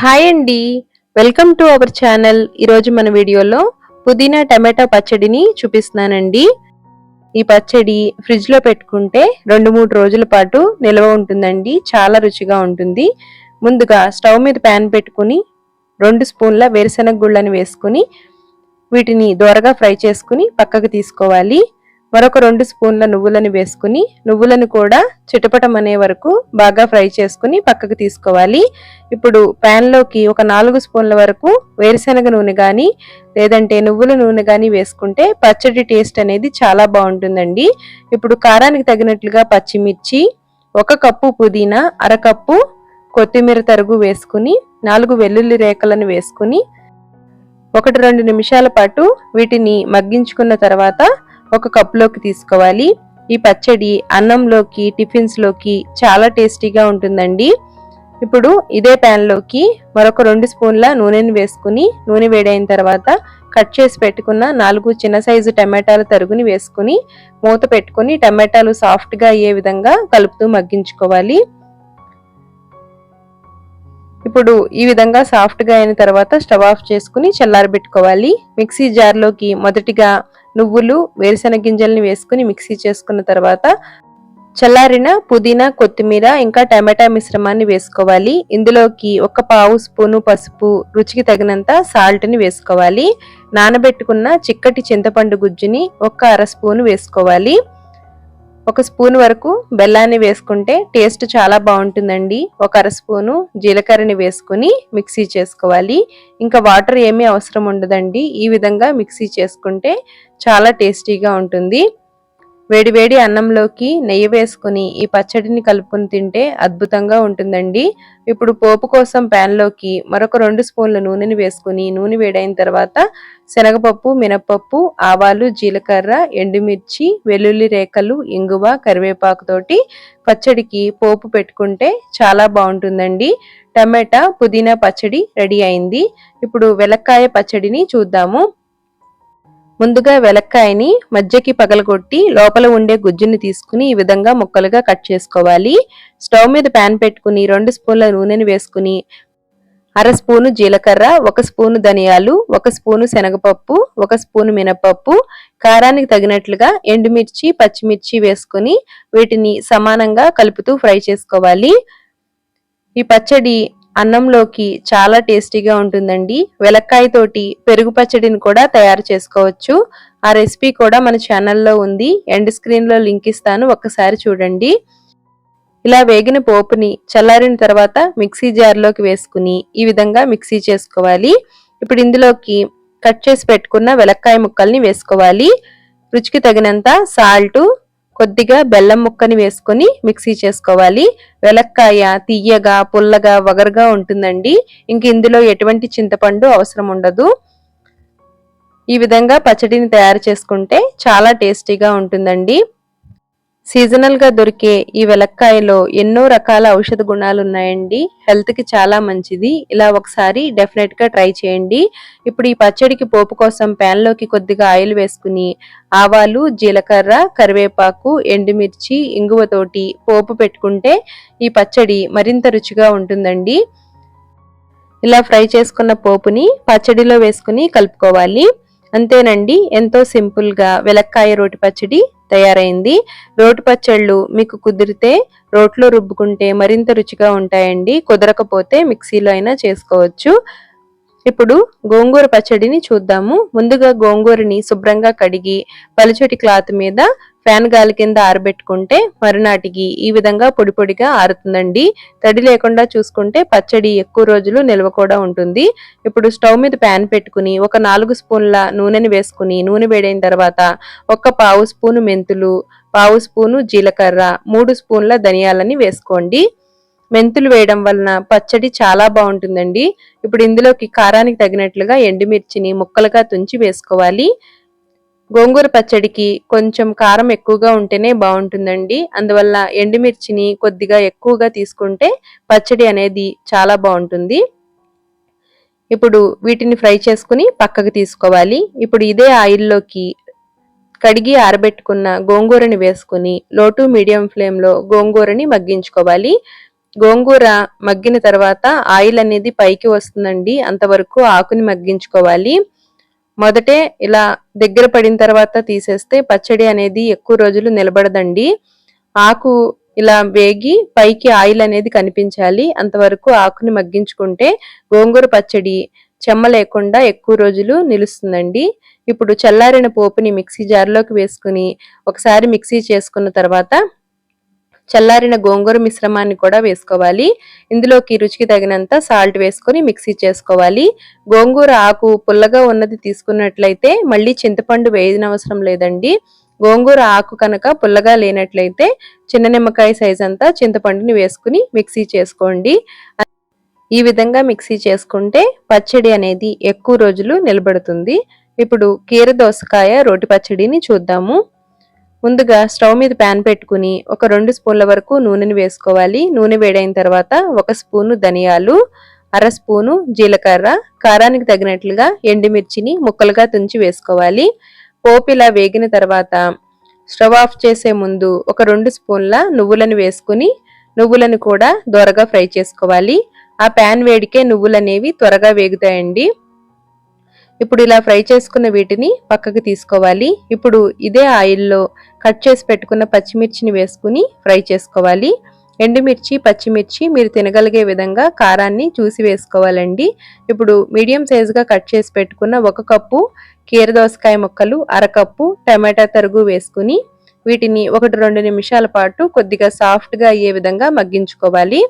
Hi అండి. Welcome to our channel. ఈరోజు మన వీడియోలో పుదీనా టమాటా పచ్చడిని చూపిస్తున్నానండి. ఈ పచ్చడి ఫ్రిడ్జ్లో పెట్టుకుంటే రెండు మూడు రోజుల పాటు నిల్వ ఉంటుందండి. చాలా రుచిగా ఉంటుంది. ముందుగా స్టవ్ మీద ప్యాన్ పెట్టుకుని రెండు స్పూన్ల వేరుశెనగ గుళ్ళని వేసుకుని వీటిని దోరగా ఫ్రై చేసుకుని పక్కకు తీసుకోవాలి. మరొక రెండు స్పూన్ల నువ్వులను వేసుకుని నువ్వులను కూడా చిటపటం అనే వరకు బాగా ఫ్రై చేసుకుని పక్కకు తీసుకోవాలి. ఇప్పుడు ప్యాన్లోకి ఒక నాలుగు స్పూన్ల వరకు వేరుశనగ నూనె కానీ లేదంటే నువ్వుల నూనె కానీ వేసుకుంటే పచ్చడి టేస్ట్ అనేది చాలా బాగుంటుందండి. ఇప్పుడు కారానికి తగినట్లుగా పచ్చిమిర్చి ఒక కప్పు పుదీనా అరకప్పు కొత్తిమీర తరుగు వేసుకుని నాలుగు వెల్లుల్లి రేఖలను వేసుకుని ఒకటి రెండు నిమిషాల పాటు వీటిని మగ్గించుకున్న తర్వాత ఒక కప్లోకి తీసుకోవాలి. ఈ పచ్చడి అన్నంలోకి టిఫిన్స్లోకి చాలా టేస్టీగా ఉంటుందండి. ఇప్పుడు ఇదే ప్యాన్లోకి మరొక రెండు స్పూన్ల నూనెని వేసుకుని నూనె వేడైన తర్వాత కట్ చేసి పెట్టుకున్న నాలుగు చిన్న సైజు టమాటాలు తరుగుని వేసుకుని మూత పెట్టుకుని టమాటాలు సాఫ్ట్గా అయ్యే విధంగా కలుపుతూ మగ్గించుకోవాలి. ఇప్పుడు ఈ విధంగా సాఫ్ట్గా అయిన తర్వాత స్టవ్ ఆఫ్ చేసుకుని చల్లారబెట్టుకోవాలి. మిక్సీ జార్లోకి మొదటిగా నువ్వులు వేరుశెనగ గింజల్ని వేసుకుని మిక్సీ చేసుకున్న తర్వాత చల్లారిన పుదీనా కొత్తిమీర ఇంకా టమాటా మిశ్రమాన్ని వేసుకోవాలి. ఇందులోకి ఒక పావు స్పూను పసుపు రుచికి తగినంత సాల్ట్ని వేసుకోవాలి. నానబెట్టుకున్న చిక్కటి చింతపండు గుజ్జుని ఒక అర స్పూను వేసుకోవాలి. ఒక స్పూన్ వరకు బెల్లాన్ని వేసుకుంటే టేస్ట్ చాలా బాగుంటుందండి. ఒక అర స్పూను జీలకర్రని వేసుకుని మిక్సీ చేసుకోవాలి. ఇంకా వాటర్ ఏమీ అవసరం ఉండదండి. ఈ విధంగా మిక్సీ చేసుకుంటే చాలా టేస్టీగా ఉంటుంది. వేడివేడి అన్నంలోకి నెయ్యి వేసుకుని ఈ పచ్చడిని కలుపుకొని తింటే అద్భుతంగా ఉంటుందండి. ఇప్పుడు పోపు కోసం ప్యాన్లోకి మరొక రెండు స్పూన్ల నూనెని వేసుకుని నూనె వేడైన తర్వాత శనగపప్పు మినపప్పు ఆవాలు జీలకర్ర ఎండుమిర్చి వెల్లుల్లి రేఖలు ఇంగువ కరివేపాకుతోటి పచ్చడికి పోపు పెట్టుకుంటే చాలా బాగుంటుందండి. టమాటా పుదీనా పచ్చడి రెడీ అయింది. ఇప్పుడు వెలక్కాయ పచ్చడిని చూద్దాము. ముందుగా వెలక్కాయని మధ్యకి పగలగొట్టి లోపల ఉండే గుజ్జుని తీసుకుని ఈ విధంగా ముక్కలుగా కట్ చేసుకోవాలి. స్టవ్ మీద ప్యాన్ పెట్టుకుని రెండు స్పూన్ల నూనెని వేసుకుని అర స్పూను జీలకర్ర ఒక స్పూను ధనియాలు ఒక స్పూను శనగపప్పు ఒక స్పూను మినపప్పు కారానికి తగినట్లుగా ఎండుమిర్చి పచ్చిమిర్చి వేసుకుని వీటిని సమానంగా కలుపుతూ ఫ్రై చేసుకోవాలి. ఈ పచ్చడి అన్నంలోకి చాలా టేస్టీగా ఉంటుందండి. వెలక్కాయతోటి పెరుగు పచ్చడిని కూడా తయారు చేసుకోవచ్చు. ఆ రెసిపీ కూడా మన ఛానల్లో ఉంది. ఎండ్ స్క్రీన్లో లింక్ ఇస్తాను. ఒక్కసారి చూడండి. ఇలా వేగిన పోపుని చల్లారిన తర్వాత మిక్సీ జార్లోకి వేసుకుని ఈ విధంగా మిక్సీ చేసుకోవాలి. ఇప్పుడు ఇందులోకి కట్ చేసి పెట్టుకున్న వెలక్కాయ ముక్కల్ని వేసుకోవాలి. రుచికి తగినంత సాల్టు కొద్దిగా బెల్లం ముక్కని వేసుకొని మిక్సీ చేసుకోవాలి. వెలక్కాయ తీయగా పుల్లగా వగరుగా ఉంటుందండి. ఇంక ఇందులో ఎటువంటి చింతపండు అవసరం ఉండదు. ఈ విధంగా పచ్చడిని తయారు చేసుకుంటే చాలా టేస్టీగా ఉంటుందండి. సీజనల్గా దొరికే ఈ వెలక్కాయలో ఎన్నో రకాల ఔషధ గుణాలు ఉన్నాయండి హెల్త్కి చాలా మంచిది. ఇలా ఒకసారి డెఫినెట్గా ట్రై చేయండి. ఇప్పుడు ఈ పచ్చడికి పోపు కోసం ప్యాన్లోకి కొద్దిగా ఆయిల్ వేసుకుని ఆవాలు జీలకర్ర కరివేపాకు ఎండుమిర్చి ఇంగువతోటి పోపు పెట్టుకుంటే ఈ పచ్చడి మరింత రుచిగా ఉంటుందండి. ఇలా ఫ్రై చేసుకున్న పోపుని పచ్చడిలో వేసుకుని కలుపుకోవాలి. అంతేనండి. ఎంతో సింపుల్గా వెలక్కాయ రోటి పచ్చడి తయారైంది. రోటి పచ్చళ్ళు మీకు కుదిరితే రోట్లో రుబ్బుకుంటే మరింత రుచిగా ఉంటాయండి. కుదరకపోతే మిక్సీలో అయినా చేసుకోవచ్చు. ఇప్పుడు గోంగూర పచ్చడిని చూద్దాము. ముందుగా గోంగూరని శుభ్రంగా కడిగి పలుచటి క్లాత్ మీద ఫ్యాన్ గాలి కింద ఆరబెట్టుకుంటే మరునాటికి ఈ విధంగా పొడి పొడిగా ఆరుతుందండి. తడి లేకుండా చూసుకుంటే పచ్చడి ఎక్కువ రోజులు నిల్వ కూడా ఉంటుంది. ఇప్పుడు స్టవ్ మీద ప్యాన్ పెట్టుకుని ఒక నాలుగు స్పూన్ల నూనెని వేసుకుని నూనె వేడైన తర్వాత ఒక పావు స్పూను మెంతులు పావు స్పూను జీలకర్ర మూడు స్పూన్ల ధనియాలని వేసుకోండి. మెంతులు వేయడం వలన పచ్చడి చాలా బాగుంటుందండి. ఇప్పుడు ఇందులోకి కారానికి తగినట్లుగా ఎండుమిర్చిని ముక్కలుగా తుంచి వేసుకోవాలి. గోంగూర పచ్చడికి కొంచెం కారం ఎక్కువగా ఉంటేనే బాగుంటుందండి. అందువల్ల ఎండుమిర్చిని కొద్దిగా ఎక్కువగా తీసుకుంటే పచ్చడి అనేది చాలా బాగుంటుంది. ఇప్పుడు వీటిని ఫ్రై చేసుకుని పక్కకు తీసుకోవాలి. ఇప్పుడు ఇదే ఆయిల్లోకి కడిగి ఆరబెట్టుకున్న గోంగూరని వేసుకుని లోటు మీడియం ఫ్లేమ్లో గోంగూరని మగ్గించుకోవాలి. గోంగూర మగ్గిన తర్వాత ఆయిల్ అనేది పైకి వస్తుందండి. అంతవరకు ఆకుని మగ్గించుకోవాలి. మొదటే ఇలా దగ్గర పడిన తర్వాత తీసేస్తే పచ్చడి అనేది ఎక్కువ రోజులు నిలబడదండి. ఆకు ఇలా వేగి పైకి ఆయిల్ అనేది కనిపించాలి. అంతవరకు ఆకుని మగ్గించుకుంటే గోంగూర పచ్చడి చెమ్మ లేకుండా ఎక్కువ రోజులు నిలుస్తుందండి. ఇప్పుడు చల్లారిన పోపుని మిక్సీ జార్లోకి వేసుకుని ఒకసారి మిక్సీ చేసుకున్న తర్వాత చల్లారిన గోంగూర మిశ్రమాన్ని కూడా వేసుకోవాలి. ఇందులోకి రుచికి తగినంత సాల్ట్ వేసుకొని మిక్సీ చేసుకోవాలి. గోంగూర ఆకు పుల్లగా ఉన్నది తీసుకున్నట్లయితే మళ్ళీ చింతపండు వేయనవసరం లేదండి. గోంగూర ఆకు కనుక పుల్లగా లేనట్లయితే చిన్న నిమ్మకాయ సైజ్ అంతా చింతపండుని వేసుకుని మిక్సీ చేసుకోండి. ఈ విధంగా మిక్సీ చేసుకుంటే పచ్చడి అనేది ఎక్కువ రోజులు నిలబడుతుంది. ఇప్పుడు కీర దోసకాయ రోటి పచ్చడిని చూద్దాము. ముందుగా స్టవ్ మీద ప్యాన్ పెట్టుకుని ఒక రెండు స్పూన్ల వరకు నూనెని వేసుకోవాలి. నూనె వేడైన తర్వాత ఒక స్పూను ధనియాలు అర స్పూను జీలకర్ర కారానికి తగినట్లుగా ఎండుమిర్చిని ముక్కలుగా తుంచి వేసుకోవాలి. పోపు ఇలా వేగిన తర్వాత స్టవ్ ఆఫ్ చేసే ముందు ఒక రెండు స్పూన్ల నువ్వులను వేసుకుని నువ్వులను కూడా దొరగా ఫ్రై చేసుకోవాలి. ఆ ప్యాన్ వేడికే నువ్వులు అనేవి త్వరగా వేగుతాయండి. ఇప్పుడు ఇలా ఫ్రై చేసుకున్న వీటిని పక్కకు తీసుకోవాలి. ఇప్పుడు ఇదే ఆయిల్లో కట్ చేసి పెట్టుకున్న పచ్చిమిర్చిని వేసుకుని ఫ్రై చేసుకోవాలి. ఎండుమిర్చి పచ్చిమిర్చి మీరు తినగలిగే విధంగా కారాన్ని చూసి వేసుకోవాలండి. ఇప్పుడు మీడియం సైజుగా కట్ చేసి పెట్టుకున్న ఒక కప్పు కీర దోసకాయ ముక్కలు అరకప్పు టమాటా తరుగు వేసుకుని వీటిని ఒకటి రెండు నిమిషాల పాటు కొద్దిగా సాఫ్ట్గా అయ్యే విధంగా మగ్గించుకోవాలి.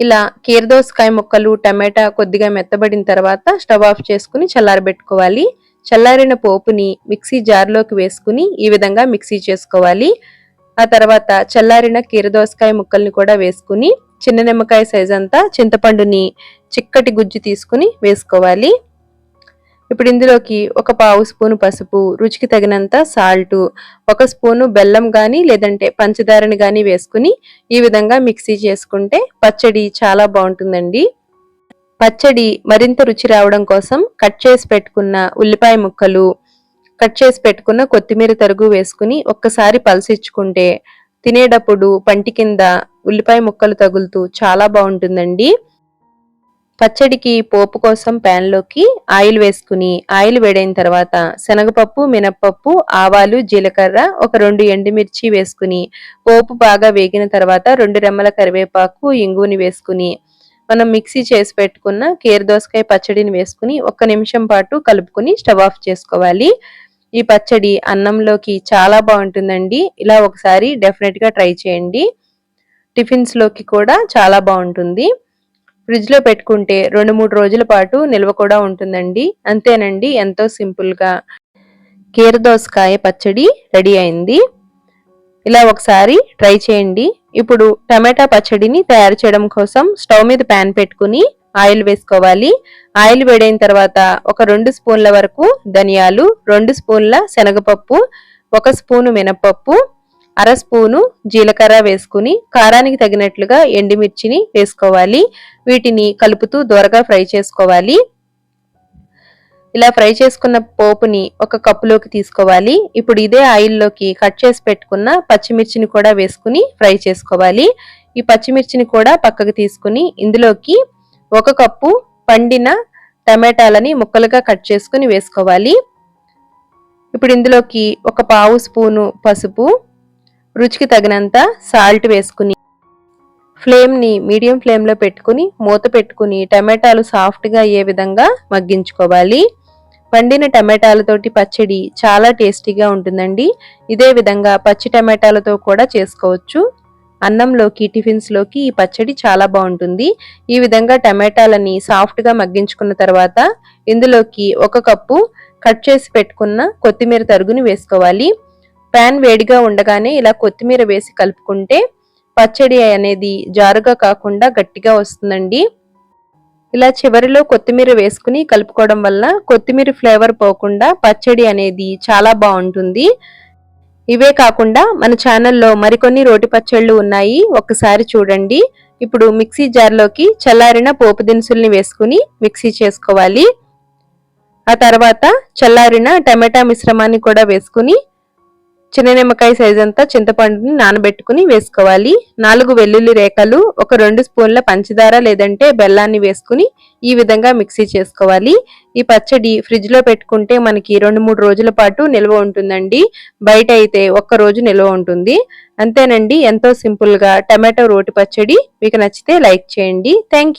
ఇలా కీరదోసకాయ ముక్కలు టమాటా కొద్దిగా మెత్తబడిన తర్వాత స్టవ్ ఆఫ్ చేసుకుని చల్లారబెట్టుకోవాలి. చల్లారిన పోపుని మిక్సీ జార్లోకి వేసుకుని ఈ విధంగా మిక్సీ చేసుకోవాలి. ఆ తర్వాత చల్లారిన కీరదోసకాయ ముక్కల్ని కూడా వేసుకుని చిన్న నిమ్మకాయ సైజ్ అంతా చింతపండుని చిక్కటి గుజ్జు తీసుకుని వేసుకోవాలి. ఇప్పుడు ఇందులోకి ఒక పావు స్పూను పసుపు రుచికి తగినంత సాల్ట్ ఒక స్పూను బెల్లం కానీ లేదంటే పంచదారని కానీ వేసుకుని ఈ విధంగా మిక్సీ చేసుకుంటే పచ్చడి చాలా బాగుంటుందండి. పచ్చడి మరింత రుచి రావడం కోసం కట్ చేసి పెట్టుకున్న ఉల్లిపాయ ముక్కలు కట్ చేసి పెట్టుకున్న కొత్తిమీర తరుగు వేసుకుని ఒక్కసారి పలసిచ్చుకుంటే తినేటప్పుడు పంటి కింద ఉల్లిపాయ ముక్కలు తగులుతూ చాలా బాగుంటుందండి. పచ్చడికి పోపు కోసం ప్యాన్లోకి ఆయిల్ వేసుకుని ఆయిల్ వేడైన తర్వాత శనగపప్పు మినప్పప్పు ఆవాలు జీలకర్ర ఒక రెండు ఎండుమిర్చి వేసుకుని పోపు బాగా వేగిన తర్వాత రెండు రెమ్మల కరివేపాకు ఇంగుని వేసుకుని మనం మిక్సీ చేసి పెట్టుకున్న కీర దోసకాయ పచ్చడిని వేసుకుని ఒక్క నిమిషం పాటు కలుపుకుని స్టవ్ ఆఫ్ చేసుకోవాలి. ఈ పచ్చడి అన్నంలోకి చాలా బాగుంటుందండి. ఇలా ఒకసారి డెఫినెట్గా ట్రై చేయండి. టిఫిన్స్లోకి కూడా చాలా బాగుంటుంది. ఫ్రిడ్జ్లో పెట్టుకుంటే రెండు మూడు రోజుల పాటు నిల్వ కూడా ఉంటుందండి. అంతేనండి ఎంతో సింపుల్గా. కీరదోసకాయ పచ్చడి రెడీ అయింది. ఇలా ఒకసారి ట్రై చేయండి. ఇప్పుడు టమాటా పచ్చడిని తయారు చేయడం కోసం స్టవ్ మీద ప్యాన్ పెట్టుకుని ఆయిల్ వేసుకోవాలి. ఆయిల్ వేడైన తర్వాత ఒక రెండు స్పూన్ల వరకు ధనియాలు రెండు స్పూన్ల శనగపప్పు ఒక స్పూను మినపప్పు అర స్పూను జీలకర్ర వేసుకుని కారానికి తగినట్లుగా ఎండుమిర్చిని వేసుకోవాలి. వీటిని కలుపుతూ దోరగా ఫ్రై చేసుకోవాలి. ఇలా ఫ్రై చేసుకున్న పోపుని ఒక కప్పులోకి తీసుకోవాలి. ఇప్పుడు ఇదే ఆయిల్లోకి కట్ చేసి పెట్టుకున్న పచ్చిమిర్చిని కూడా వేసుకుని ఫ్రై చేసుకోవాలి. ఈ పచ్చిమిర్చిని కూడా పక్కకు తీసుకుని ఇందులోకి ఒక కప్పు పండిన టమాటాలని ముక్కలుగా కట్ చేసుకుని వేసుకోవాలి. ఇప్పుడు ఇందులోకి ఒక పావు స్పూను పసుపు రుచికి తగినంత సాల్ట్ వేసుకుని ఫ్లేమ్ని మీడియం ఫ్లేమ్లో పెట్టుకుని మూత పెట్టుకుని టమాటాలు సాఫ్ట్గా అయ్యే విధంగా మగ్గించుకోవాలి. పండిన టమాటాలతోటి పచ్చడి చాలా టేస్టీగా ఉంటుందండి. ఇదే విధంగా పచ్చి టమాటాలతో కూడా చేసుకోవచ్చు. అన్నంలోకి టిఫిన్స్లోకి ఈ పచ్చడి చాలా బాగుంటుంది. ఈ విధంగా టమాటాలని సాఫ్ట్గా మగ్గించుకున్న తర్వాత ఇందులోకి ఒక కప్పు కట్ చేసి పెట్టుకున్న కొత్తిమీర తరుగుని వేసుకోవాలి. ప్యాన్ వేడిగా ఉండగానే ఇలా కొత్తిమీర వేసి కలుపుకుంటే పచ్చడి అనేది జారుగా కాకుండా గట్టిగా వస్తుందండి. ఇలా చివరిలో కొత్తిమీర వేసుకుని కలుపుకోవడం వల్ల కొత్తిమీర ఫ్లేవర్ పోకుండా పచ్చడి అనేది చాలా బాగుంటుంది. ఇవే కాకుండా మన ఛానల్లో మరికొన్ని రోటి పచ్చళ్ళు ఉన్నాయి. ఒకసారి చూడండి. ఇప్పుడు మిక్సీ జార్లోకి చల్లారిన పోపు దినుసుల్ని వేసుకుని మిక్సీ చేసుకోవాలి. ఆ తర్వాత చల్లారిన టమాటా మిశ్రమాన్ని కూడా వేసుకుని చిన్న నిమ్మకాయ సైజ్ అంతా చింతపండుని నానబెట్టుకుని వేసుకోవాలి. నాలుగు వెల్లుల్లి రేఖలు ఒక రెండు స్పూన్ల పంచదార లేదంటే బెల్లాన్ని వేసుకుని ఈ విధంగా మిక్సీ చేసుకోవాలి. ఈ పచ్చడి ఫ్రిడ్జ్లో పెట్టుకుంటే మనకి రెండు మూడు రోజుల పాటు నిల్వ ఉంటుందండి. బయట అయితే ఒక్క రోజు నిల్వ ఉంటుంది. అంతేనండి ఎంతో సింపుల్గా టమాటో రోటి పచ్చడి. మీకు నచ్చితే లైక్ చేయండి. థ్యాంక్